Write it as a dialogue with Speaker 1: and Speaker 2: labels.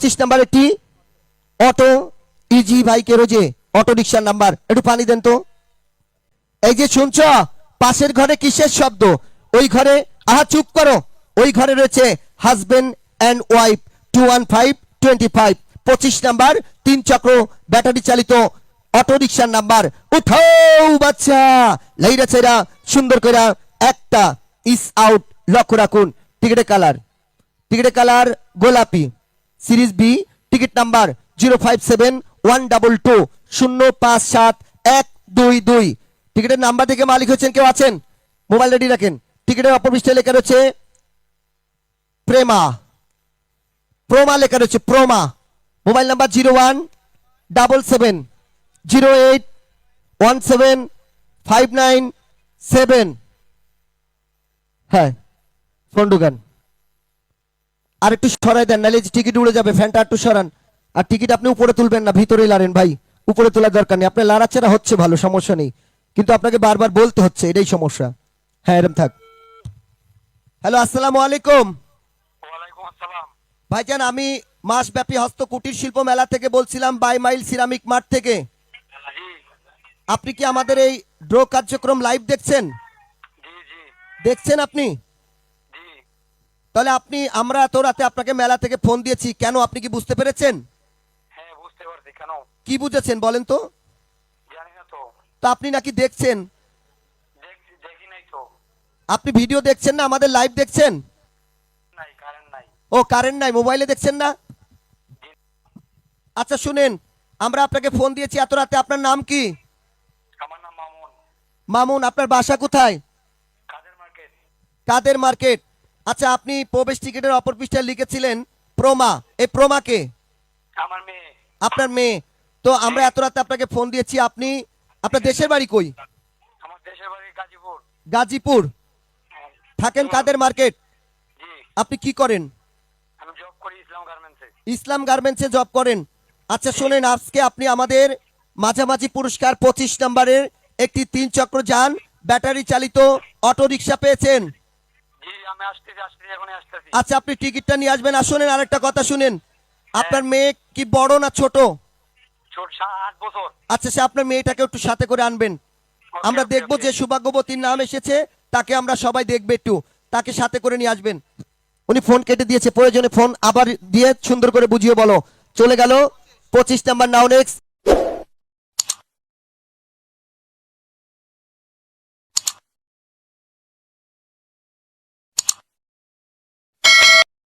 Speaker 1: পঁচিশ নাম্বার একটি auto easy বাইকের যে অটো রিক্সার নাম্বার, একটু পানি দেন তো। এই যে শুনছ, পাশের ঘরে কিসের শব্দ? ওই ঘরে, আহা, চুপ করো। ওই ঘরে রয়েছে husband and wife two one five twenty five পঁচিশ নাম্বার, তিন চক্র, ব্যাটারি চালিত অটো রিক্সার নাম্বার। উঠাও, বাচ্চা! লাইরা চেরা সুন্দর করে একটা ইস আউট লক্ষ্য রাখুন। টিকিটের কালার। টিকিটের কালার গোলাপি। Series B, ticket number zero five seven one double two, শূন্য পাঁচ সাত এক দুই দুই। টিকিটের নাম্বার থেকে মালিক হচ্ছেন কেউ আছেন? মোবাইল রেডি রাখেন। টিকিটের অপর পৃষ্ঠে লেখা রয়েছে প্রেমা। প্রমা লেখা রয়েছে, Proma. Mobile number zero one double seven, zero eight one seven, five nine seven. হ্যাঁ ফোন আর একটু সরাই দেন নাহলে টিকিট উড়ে যাবে ফ্যানটা একটু সরান। আর টিকিট আপনি উপরে তুলবেন না ভিতরেই লাড়েন ভাই। উপরে তোলার দরকার নেই। আপনার লাড়াচাড়া হচ্ছে ভালো সমস্যা নেই। কিন্তু আপনাকে বারবার বলতে হচ্ছে এটাই সমস্যা। হ্যাঁ এরম থাক। হ্যালো আসসালামু আলাইকুম। ভাইজান আমি মাসব্যাপী হস্ত কুটির শিল্প মেলা থেকে বলছিলাম বাই মাইল সিরামিক মাঠ থেকে। আপনি কি আমাদের এই ড্র কার্যক্রম লাইভ দেখছেন? দেখছেন আপনি? তাহলে আপনি আমরা এত রাতে আপনাকে মেলা থেকে ফোন দিয়েছি। কেন আপনি কি বুঝতে পেরেছেন?
Speaker 2: হ্যাঁ বুঝতে পারছি। কেন?
Speaker 1: কি বুঝেছেন বলেন তো?
Speaker 2: জানি না তো।
Speaker 1: তো আপনি নাকি দেখছেন?
Speaker 2: দেখি নাই তো।
Speaker 1: আপনি ভিডিও দেখছেন না? আমাদের লাইভ দেখছেন?
Speaker 2: নাই কারেন্ট নাই।
Speaker 1: ও কারেন্ট নাই মোবাইলে দেখছেন না? আচ্ছা শুনেন আমরা আপনাকে ফোন দিয়েছি এত রাতে। আপনার নাম কি?
Speaker 2: আমার নাম মামুন।
Speaker 1: মামুন আপনার বাসা কোথায়?
Speaker 2: কাদের মার্কেট?
Speaker 1: কাদের মার্কেট? আচ্ছা আপনি প্রবেশ টিকিটের অপর পৃষ্ঠায় লিখেছিলেন প্রমা। এই প্রমাকে?
Speaker 2: আমার মেয়ে।
Speaker 1: আপনার মেয়ে। তো আমরা এত রাতে আপনাকে ফোন দিয়েছি আপনি আপনার দেশের বাড়ি কই?
Speaker 2: আমার দেশের বাড়ি গাজীপুর।
Speaker 1: গাজীপুর।
Speaker 2: হ্যাঁ।
Speaker 1: থাকেন কাদের মার্কেট?
Speaker 2: জি।
Speaker 1: আপনি কি করেন?
Speaker 2: আমি জব করি ইসলাম গার্মেন্টসে
Speaker 1: ইসলাম গার্মেন্টসে জব করেন। আচ্ছা শোনেন আজকে আপনি আমাদের মাঝামাঝি পুরস্কার পঁচিশ নম্বরের একটি তিন চক্র যান ব্যাটারি চালিত অটো রিক্সা পেয়েছেন। আচ্ছা আপনি টিকিটটা নিয়ে আসবেন আর শোনেন আরেকটা কথা শুনেন। আপনার মেয়ে কি বড় না ছোট? আচ্ছা সে আপনার মেয়েটাকে একটু সাথে করে আনবেন। আমরা দেখব যে সৌভাগ্যবতীর নাম এসেছে তাকে আমরা সবাই দেখবে একটু। তাকে সাথে করে নিয়ে আসবেন। উনি ফোন কেটে দিয়েছে প্রয়োজনে ফোন আবার দিয়ে সুন্দর করে বুঝিয়ে বলো। চলে গেল পঁচিশ নাম্বার নাও নেক্সট